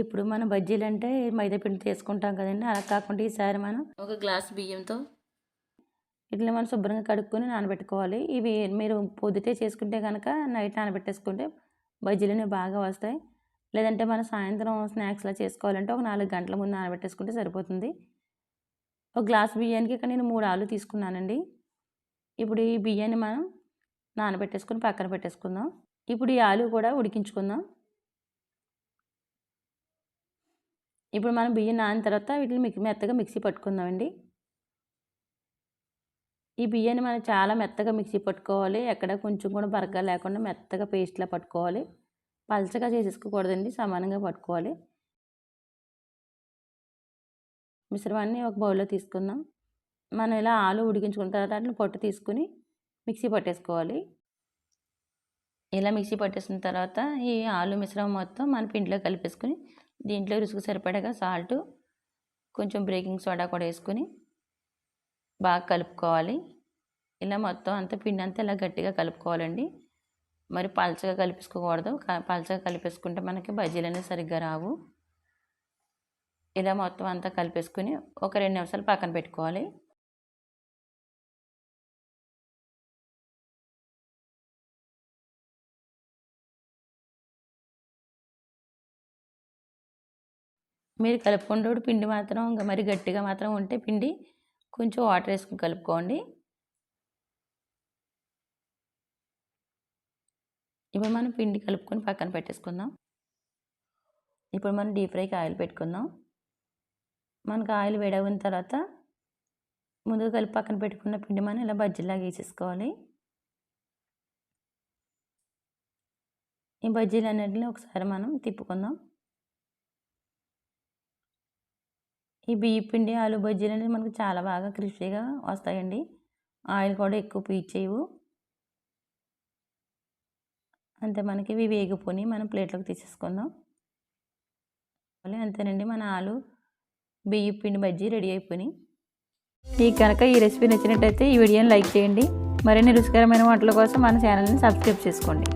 ఇప్పుడు మనం బజ్జీలు అంటే మైదా పిండి తీసుకుంటాం కదండి. అలా కాకుండా ఈసారి మనం ఒక గ్లాస్ బియ్యంతో ఇట్లా మనం శుభ్రంగా కడుక్కొని నానబెట్టుకోవాలి. ఇవి మీరు పొద్దుటే చేసుకుంటే కనుక నైట్ నానబెట్టేసుకుంటే బజ్జీలు బాగా వస్తాయి. లేదంటే మనం సాయంత్రం స్నాక్స్లా చేసుకోవాలంటే ఒక నాలుగు గంటల ముందు నానబెట్టేసుకుంటే సరిపోతుంది. ఒక గ్లాస్ బియ్యానికి ఇక్కడ నేను మూడు ఆలు తీసుకున్నానండి. ఇప్పుడు ఈ బియ్యాన్ని మనం నానబెట్టేసుకొని పక్కన పెట్టేసుకుందాం. ఇప్పుడు ఈ ఆలు కూడా ఉడికించుకుందాం. ఇప్పుడు మనం బియ్యం నానిన తర్వాత వీటిని మిక్ మెత్తగా మిక్సీ పట్టుకుందామండి. ఈ బియ్యాన్ని మనం చాలా మెత్తగా మిక్సీ పట్టుకోవాలి. ఎక్కడ కొంచెం కూడా బరగ్గా లేకుండా మెత్తగా పేస్ట్లా పట్టుకోవాలి. పలచగా చేసేసుకోకూడదండి. సమానంగా పట్టుకోవాలి. మిశ్రమాన్ని ఒక బౌల్లో తీసుకుందాం. మనం ఇలా ఆలు ఉడికించుకున్న తర్వాత వాటిని పొట్టు తీసుకుని మిక్సీ పట్టేసుకోవాలి. ఇలా మిక్సీ పట్టేసిన తర్వాత ఈ ఆలు మిశ్రమం మొత్తం మన పిండిలో కలిపేసుకుని దీంట్లో రుసుకు సరిపడగా సాల్ట్ కొంచెం బ్రేకింగ్ సోడా కూడా వేసుకొని బాగా కలుపుకోవాలి. ఇలా మొత్తం అంతా పిండి అంతా ఇలా గట్టిగా కలుపుకోవాలండి. మరి పలచగా కలిపేసుకోకూడదు. పలచగా కలిపేసుకుంటే మనకి బజ్జీలు అనేవి సరిగ్గా రావు. ఇలా మొత్తం అంతా కలిపేసుకుని ఒక రెండు నిమిషాలు పక్కన పెట్టుకోవాలి. మీరు కలుపుకుంటూ పిండి మాత్రం ఇంకా మరి గట్టిగా మాత్రం ఉంటే పిండి కొంచెం వాటర్ వేసుకుని కలుపుకోండి. ఇప్పుడు మనం పిండి కలుపుకొని పక్కన పెట్టేసుకుందాం. ఇప్పుడు మనం డీప్ ఫ్రైకి ఆయిల్ పెట్టుకుందాం. మనకు ఆయిల్ వేడవిన తర్వాత ముందుగా కలిపి పక్కన పెట్టుకున్న పిండి మనం ఇలా బజ్జీలాగా వేసేసుకోవాలి. ఈ బజ్జీలు అన్నింటినీ ఒకసారి మనం తిప్పుకుందాం. ఈ బియ్య పిండి ఆలు బజ్జీలు అనేది మనకు చాలా బాగా క్రిస్పీగా వస్తాయండి. ఆయిల్ కూడా ఎక్కువ పీచేయవు అంతే మనకి ఇవి వేగిపోని మనం ప్లేట్లోకి తీసేసుకుందాం. అంతేనండి మన ఆలు బియ్య పిండి బజ్జీ రెడీ అయిపోయినాయి. మీకు కనుక ఈ రెసిపీ నచ్చినట్టయితే ఈ వీడియోని లైక్ చేయండి. మరిన్ని రుచికరమైన వంటల కోసం మన ఛానల్ని సబ్స్క్రైబ్ చేసుకోండి.